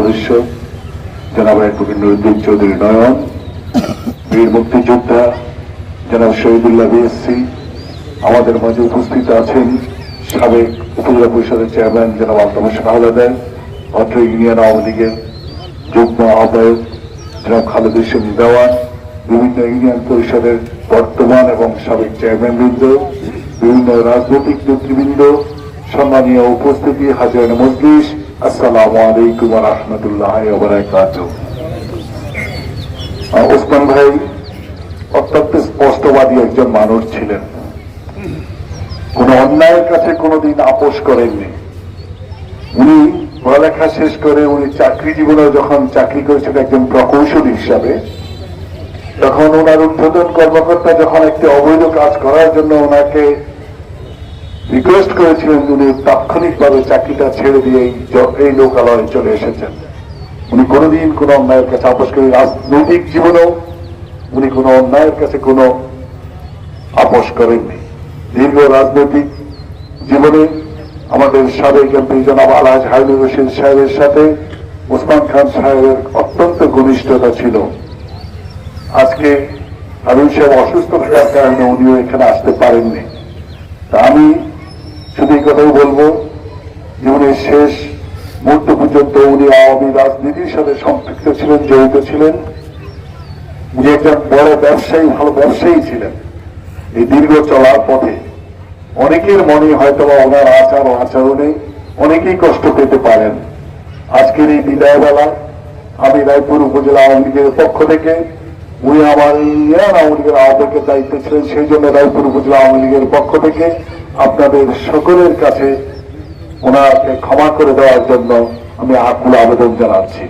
সদস্য, জনাব অ্যাডভোকেট নুরুদ্দিন চৌধুরী নয়ন, বীর মুক্তিযোদ্ধা জনাব শহীদুল্লাহ বিএসসি, আমাদের মাঝে উপস্থিত আছেন সাবেক উপজেলা পরিষদের চেয়ারম্যান জনাব আলতাম হোসেন আহলাদার অত্র ইউনিয়ন আওয়ামী লীগের যুগ্ম আহ্বায়ক জনাব খালেদ হোসেন দেওয়ান, বিভিন্ন ইউনিয়ন পরিষদের বর্তমান এবং সাবেক চেয়ারম্যান বৃন্দ, বিভিন্ন রাজনৈতিক নেতৃবৃন্দ, সম্মানীয় উপস্থিতি হাজার মজলিস আসসালামু রহমতুল্লাহ ওসমান ভাই অত্যন্ত স্পষ্টবাদী একজন মানুষ ছিলেন। কোন অন্যায়ের কাছে কোনোদিন আপোষ করেননি। উনি পড়ালেখা শেষ করে উনি চাকরি জীবনে যখন চাকরি করেছেন একজন প্রকৌশলী হিসাবে, তখন ওনার উদ্বোধন কর্মকর্তা যখন একটি অবৈধ কাজ করার জন্য ওনাকে রিকোয়েস্ট করেছিলেন উনি তাৎক্ষণিকভাবে চাকরিটা ছেড়ে দিয়ে এই লোকালয়ে চলে এসেছেন। উনি কোনোদিন কোনো অন্যায়ের কাছে আপোষ করে রাজনৈতিক জীবনেও উনি কোনো অন্যায়ের কাছে কোনো আপোষ করেননি। দীর্ঘ রাজনৈতিক জীবনে আমাদের সাবেক এমপি জনাব আলহাজ হাইনুর রশিদ সাহেবের সাথে ওসমান খান সাহেবের অত্যন্ত ঘনিষ্ঠতা ছিল। আজকে হারুন সাহেব অসুস্থ থাকার কারণে উনিও এখানে আসতে পারেননি। আমি শুধু এই কথাই বলব, জীবনের শেষ মুহূর্ত পর্যন্ত উনি আওয়ামী রাজনীতির সাথে সম্পৃক্ত ছিলেন, জড়িত ছিলেন। উনি একজন বড় ব্যবসায়ী, ভালো ব্যবসায়ী ছিলেন। এই দীর্ঘ চলার পথে অনেকের মনে হয়তো বা ওনার আচার ও আচরণে অনেকেই কষ্ট পেতে পারেন। আজকের এই বিদায়বেলা আমি রায়পুর উপজেলা আওয়ামী লীগের পক্ষ থেকে উনি আমার আওয়ামী লীগের আহ্বায়কের দায়িত্বে ছিলেন, সেই জন্য রায়পুর উপজেলা আওয়ামী লীগের পক্ষ থেকে আপনাদের সকলের কাছে ওনাকে ক্ষমা করে দেওয়ার জন্য আমি আকুল আবেদন জানাচ্ছি।